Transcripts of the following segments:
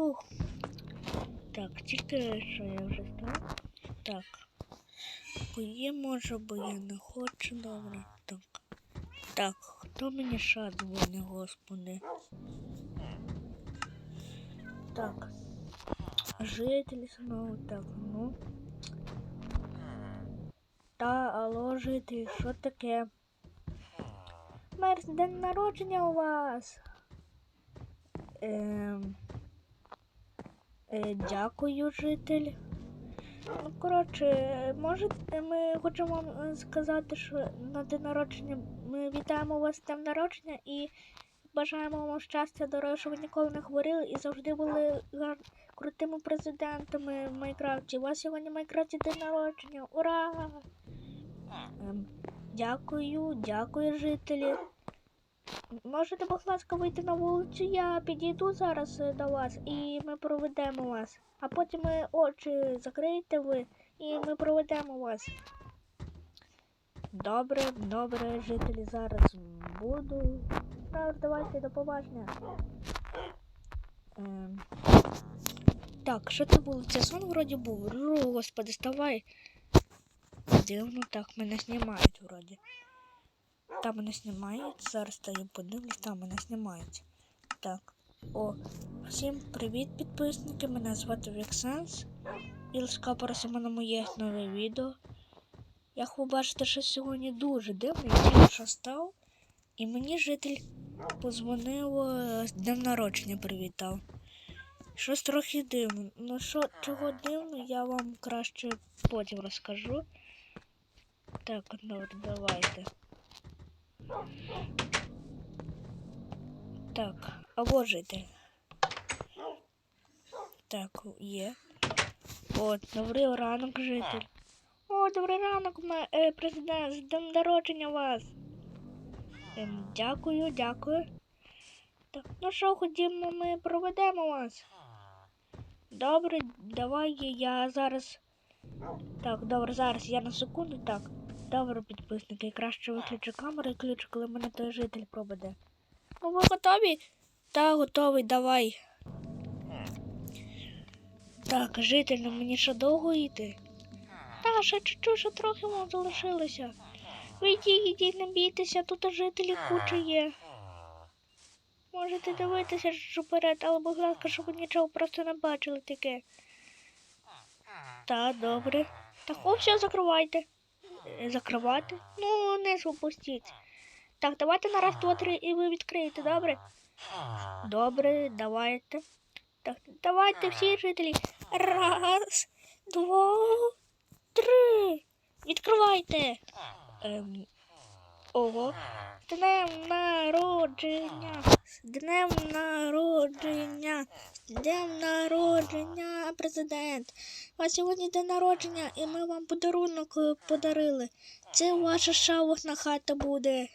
Фух. Так, тільки що я вже став. Так. Поїм може, бо я не хочу, добре. Так. Так, хто мені ша дзвони, господи. Так. Жителі знову так, ну. Та, алло, жителі, що таке? Мерс, день народження у вас. Ем... Е, дякую, житель. Ну, коротше, можете, ми хочемо вам е, сказати, що на день народження ми вітаємо вас з днем народження і бажаємо вам щастя, здоров'я, щоб ви ніколи не хворіли і завжди були гар... крутими президентами в Майкрафті. У вас сьогодні в Майкрафті день народження. Ура! Ем, дякую, дякую, жителі. Можете, будь ласка, вийти на вулицю, я підійду зараз е, до вас і ми проведемо вас. А потім ми очі закриєте ви і ми проведемо вас. Добре, добре, жителі зараз буду. Так, давайте до побачення. Ем. Так, що це було? Це сон вроді був. Господи, ставай. Дивно, так, мене знімають вроді. Там мене знімають. Зараз я подивлюсь, там мене знімають. Так. О, всім привіт, підписники. Мене звати Віксенс. І ласка просимо на моє нове відео. Як ви бачите, що сьогодні дуже дивно, я що став. І мені житель позвонив з днем народження привітав. Щось трохи дивно. Ну що, чого дивно, я вам краще потім розкажу. Так, ну давайте. Так, або житель. Так, є. От, добрий ранок, житель. О, добрий ранок, е, президент, з днем народження вас. Ем, дякую, дякую. Так, ну що, ходімо, ми проведемо вас. Добре, давай я зараз. Так, добре, зараз я на секунду. Так, добре, підписники. Краще виключу камеру і ключ, коли мене той житель проведе. Ну, ви готові? Та, готовий, давай. Так, житель, ну мені ще довго йти? Та, ще чуть-чуть, ще трохи вам залишилося. Ви йдіть, не бійтеся, тут жителі куча є. Можете дивитися що вперед, але будь ласка, щоб ви нічого просто не бачили таке. Та, добре. Так, о, все, закривайте. Закривати? Ну, не запустіть. Так, давайте на раз, два, три, і ви відкриєте, добре? Добре, давайте. Так, давайте всі жителі. Раз, два, три. Відкривайте. Ем, ого. Днем народження. Днем народження. Днем народження, президент. Вас сьогодні день народження, і ми вам подарунок е, подарили. Це ваша шавухна хата буде.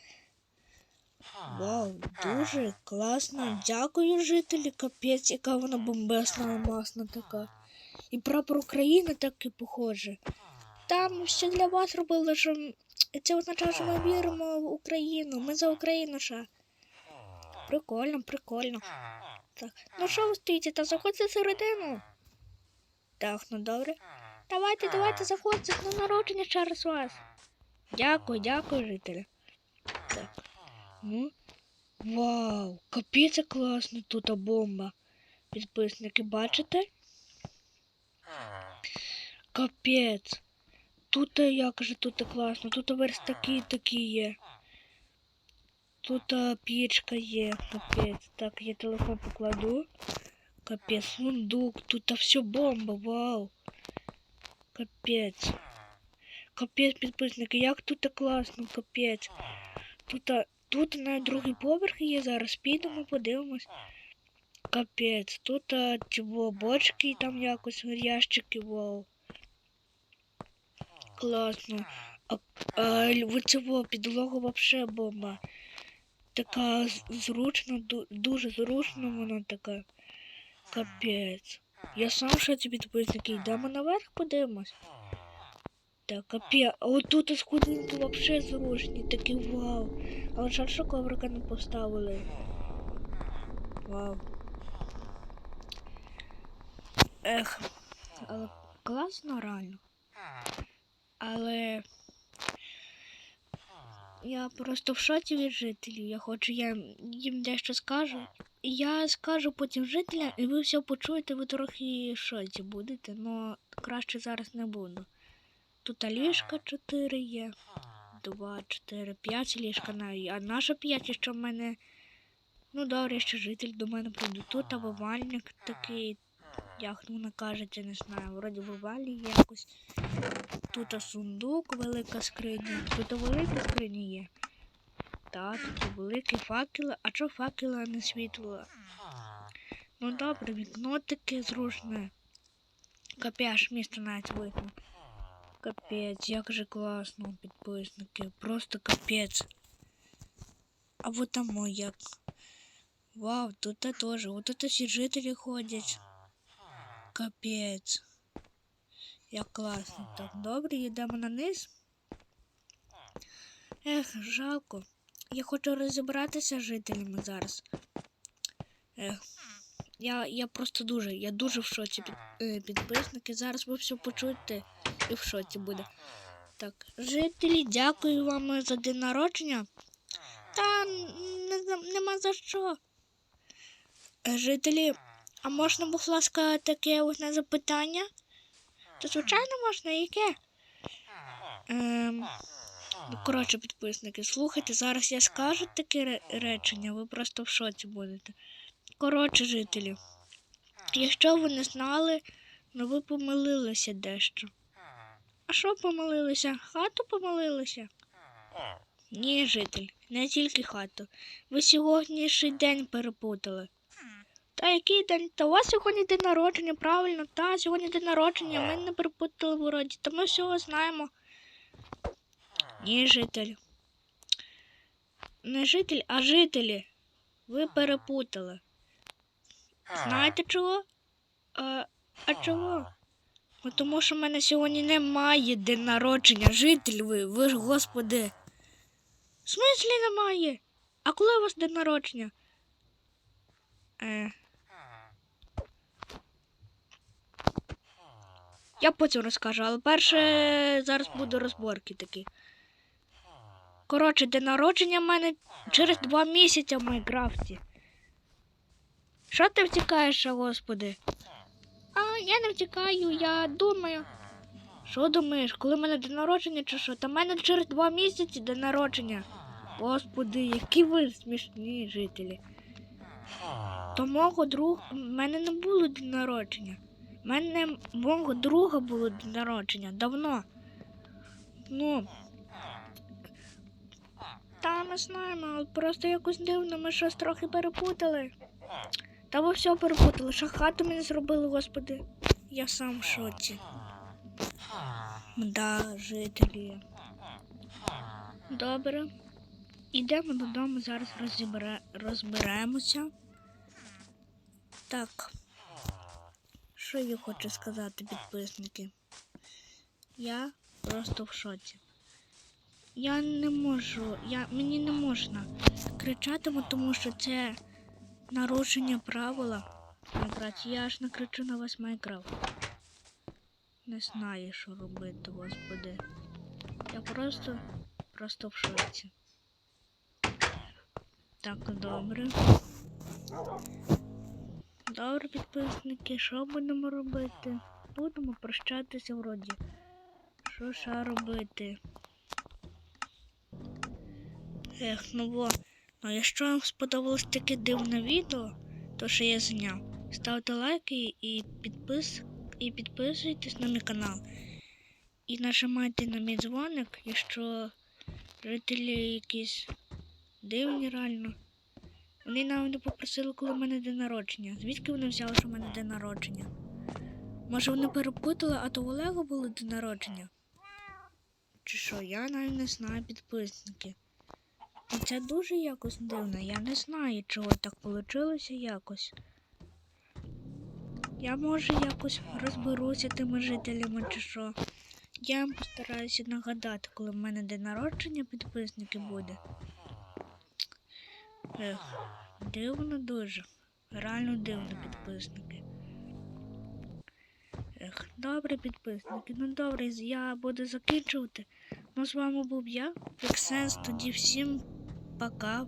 Вау, дуже класно. Дякую, жителі. Капець, яка вона бомбесна, масна така. І прапор України такий похоже. Там все для вас робили, що це означає, що ми віримо в Україну. Ми за Україну ще. Прикольно, прикольно. Так. Ну що ви стоїте, та заходьте всередину. Так, ну добре. Давайте, давайте, заходьте, на народження через вас. Дякую, дякую, жителі. Так. Ну. Вау, капець як класно тут бомба. Підписники, бачите? Капець. Тут е, як же тут класно, тут верстаки такі є. Тут а, пічка є, капець. Так, я телефон покладу. Капець, сундук, тут все бомба, вау. Капець. Капець, підписники, як тут класно, капець. Тут, тут на другий поверх є зараз. Підемо, подивимось. Капець, тут бочки там якось, ящики, вау. Класно. А, а цього підлога вообще бомба. Така зручна, дуже зручна вона така. Капець. Я сам що ці підписники, йдемо наверх, подивимось. Так, капець. А от тут сходинки вообще зручні, такі вау. Але жаль, що коврика не поставили. Вау. Ех, але класно реально. Але я просто в шоці від жителів. Я хочу, я їм дещо скажу. Я скажу потім жителям, і ви все почуєте, ви трохи в шоці будете, але краще зараз не буду. Тут ліжка 4 є. Два, чотири, п'ять ліжка навіть. А наша п'ять, що в мене. Ну добре, ще житель до мене прийде. Тут вивальник такий, як вона кажеться, не знаю, вроді вивалі якось. Тут сундук, велика скриня. Тут велика скриня є. Так, тут великий факел. А чого факела не світло? Ну добре, вікно таке зручне. Капяш місто навіть видно. Капець, як же класно, підписники. Просто капець. А вот там як. Вау, тут теж. Вот тут всі жителі ходять. Капець. Як класно. Так, добре, йдемо на низ. Ех, жалко. Я хочу розібратися з жителями зараз. Ех. Я, я просто дуже, я дуже в шоці під, е, підписники. Зараз ви все почуєте і в шоці буде. Так, жителі, дякую вам за день народження. Та не, нема за що. Е, Жителі, а можна, будь ласка, таке одне запитання? Та звичайно можна, яке? Ем, ну, коротше, підписники, слухайте, зараз я скажу таке речення, ви просто в шоці будете. Коротше, жителі, якщо ви не знали, ну ви помилилися дещо. А що помилилися? Хату помилилися? Ні, житель, не тільки хату. Ви сьогоднішній день перепутали. Та який день? Та у вас сьогодні день народження, правильно? Та, сьогодні день народження, ми не перепутали вроді, та ми всього знаємо. Ні, житель. Не житель, а жителі. Ви перепутали. Знаєте чого? А, а чого? Ну, тому що в мене сьогодні немає день народження. Житель ви, ви ж, господи. В смислі немає? А коли у вас день народження? Е. Я потім розкажу, але перше зараз буде розборки такі. Коротше, день народження в мене через два місяці в Майнкрафті. Що ти втікаєш, господи? А я не втікаю, я думаю. Що думаєш, коли в мене день народження чи що? Та в мене через два місяці день народження. Господи, які ви смішні жителі. То мого друга в мене не було день народження. У мене мого друга було день народження давно. Ну. Та не знаємо, але просто якось дивно, ми щось трохи перепутали. Та ви все перепутали, що хату мені зробили, господи. Я сам в шоці. Да, жителі. Добре. Ідемо додому, зараз розібре... розберемося. Так. Що я хочу сказати, підписники? Я просто в шоці. Я не можу, я, мені не можна кричати, тому що це нарушення правила. Майнкрафт. Я аж накричу на вас Майнкрафт. Не знаю, що робити, господи. Я просто, просто в шоці. Так, добре. Добре, підписники, що будемо робити? Будемо прощатися вроді. Що ще робити? Ех, ну во. Ну, якщо вам сподобалось таке дивне відео, то що я зняв, ставте лайки і підпис... і підписуйтесь на мій канал. І нажимайте на мій дзвоник, якщо жителі якісь дивні реально. Вони навіть попросили, коли в мене день народження. Звідки вони взяли, що в мене день народження? Може вони перепутали, а то у Олега було день народження? Чи що, я навіть не знаю підписники. І це дуже якось дивно. Я не знаю, чого так вийшло якось. Я може якось розберуся тими жителями чи що. Я їм постараюся нагадати, коли в мене день народження підписники буде. Ех, дивно дуже. Реально дивно підписники. Ех, добре, підписники. Ну добре, я буду закінчувати. Ну, з вами був я, Ексенс. Тоді всім пока.